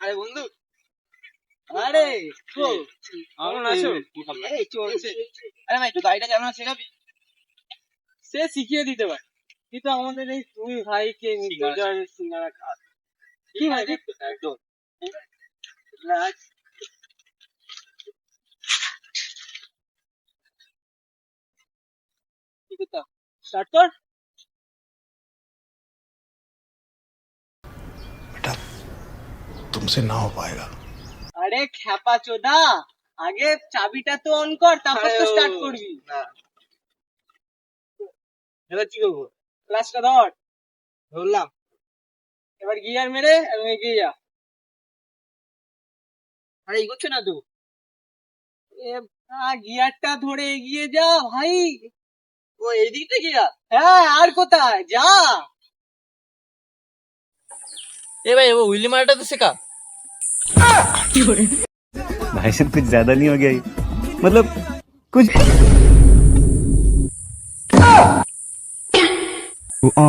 আরে বন্ধু। আরে কেমন আছো? এই চলছে। আরে ভাই একটু গাড়িটা চালানো শেখাবি? সে শিখিয়ে দিতে পারে। কিন্তু আমাদের এই তুমি ভাইকে নির্লজ্জ সিঙ্গারা। খা। কি ভাই? একদম। স্টার্ট কর। तुमसे ना हो पाएगा আরে খ্যাপা চোদা আগে চাবিটা তো অন কর তারপর তো স্টার্ট করবি এবার কি করবো ক্লাসটা ধর ধরলাম এবার গিয়ার মেরে এবং এগিয়ে যা আরে এগোচ্ছে না তো এ গিয়ারটা ধরে এগিয়ে যা ভাই ও এদিক থেকে যা হ্যাঁ আর কোথায় যা এ ভাই ও উইলি মারাটা তো শেখা भाई साहब कुछ ज़्यादा नहीं हो गया? मतलब कुछ आ,